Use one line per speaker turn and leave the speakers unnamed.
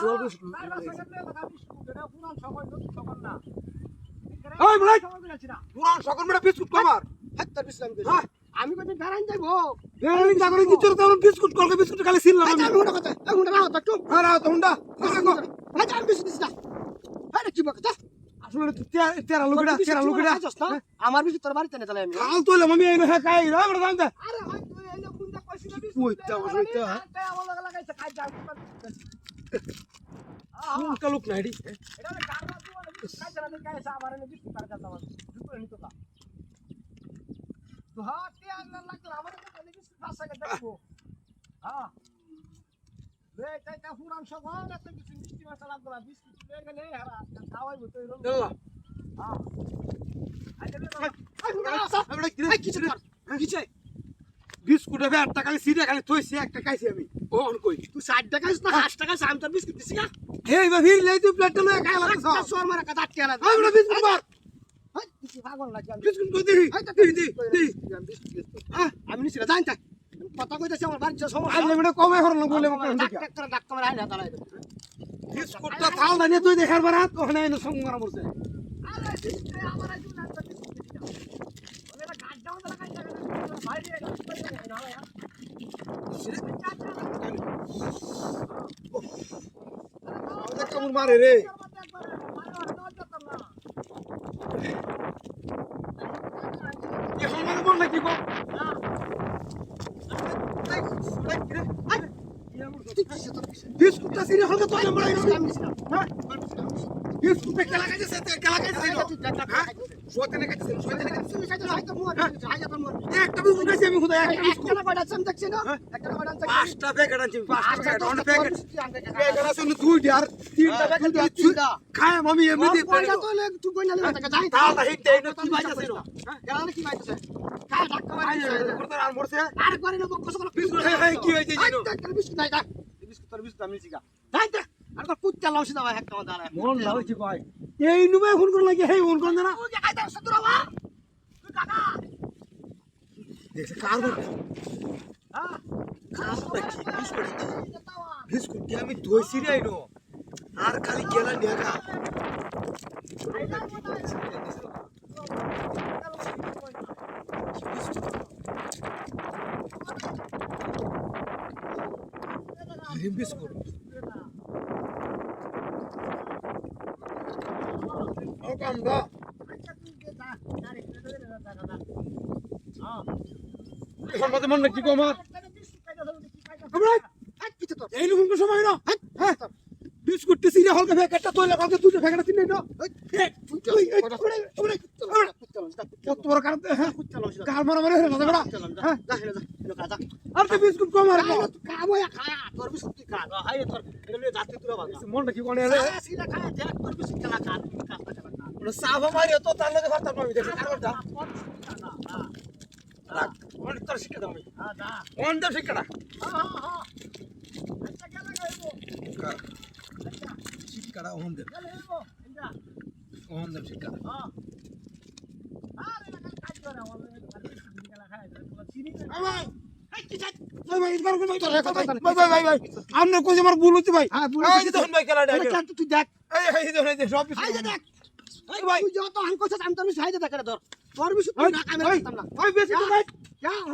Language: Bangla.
সোয়াল বিস্কুট
আমি
আমি
আমি আমি
তেরা
আমার বাড়িতে আমি
এই
লোক খাই যা
কোন কালুক নাই
হ্যাঁ হ্যাঁ হয় কিছু মিষ্টি মশলা লাগবে না বিস্কুট লয়ে গেলে হারা খাওয়াই বলতে এরকম
আল্লাহ
হ্যাঁ এই হুন্ডা আসা
আমরা কি
এই কিছু কর
কিছু বিস্কুট হবে একটা খালি থইছি একটা খাইছি আমি। ওহন কই?
তুই ষাট টাকা না হাস টাকা আমি তোর বিস্কুট দিছি না
এই বা ফির লাই তুই প্লেটটা লয়ে খাই লাগে
একটা সোর মারা কথা আটকে না
আমরা বিস্কুট মার।
আমি?
বিস্কুট দিই দিই দিই
হ্যাঁ আমি নিছি না জানি কথা কইতেছি আমার বাড়ির সমস্যা।
আইলে মেটা কমে হরলাম বলে
ডাক্তার ডাক্তার আইনা তালাই
বিস্কুটটা থাল দানিয়ে তুই দেখার বারাত ওখানে এনে সঙ্গ করা পড়ছে
আরে আমার আজ না তো বিস্কুট ওরে না কাট দাও না কাট দাও ভাই রে না
আমাদের কেমন মারে রে এখন মানে মন নাকি হ্যাঁ বিস্কুটটা কেলা সে কেলা খাইছে হ্যাঁ সোতেনে খাইছে একটা বিস্কুট খাইছি আমি খুদা একটা বিস্কুট পাঁচটা প্যাকেট আনছি পাঁচটা প্যাকেট অন প্যাকেট প্যাকেট আছে না দুইটা আর তিনটা প্যাকেট খায় আমি এমনি তাহলে হিট দেই না কি বাইতাছে নো করতে আর মরছে বিস্কুট খাই খাই কি হইছে জানো? মন লাগাইছি ভাই এই নুবে ফোন করলে কি হেই ফোন করন না? দেখছে, কার বল বিস্কুট আমি ধইছি রে আইনো আর খালি গেলা নেগা বিস্কুট ও কাম দা এখন মন নাকি কমার এই রকম সময় না হ্যাঁ। বিস্কুট টি সিরিয়া হলকে প্যাকেটটা তৈলে কালকে দুটো প্যাকেট তিন দাও। কত বড় কার হ্যাঁ। কার মারা মারে হলো দাদা। হ্যাঁ। আর তো বিস্কুট কম আর মন কোনে এলে মারি তো তার লগে ভাত পাবি দেখে কার করতা কোন তোর শিক্ষা দাও কোন দাও শিক্ষাটা শিক্ষাটা ওহন দে ওহন দে শিক্ষাটা ভাই ভাই ইবার কোন ভাই ভাই ভাই ভাই আমনে কই আমার ভুল হচ্ছে ভাই
হ্যাঁ, ভুল
এই
হচ্ছে।
যে তখন ভাই খেলা ডাকে
তুই দেখ
এই ভাই
যত আমি কথা আমি তো আমি সাইডে দেখে ধর তোর
ওই
আমি
বেশি
Yeah.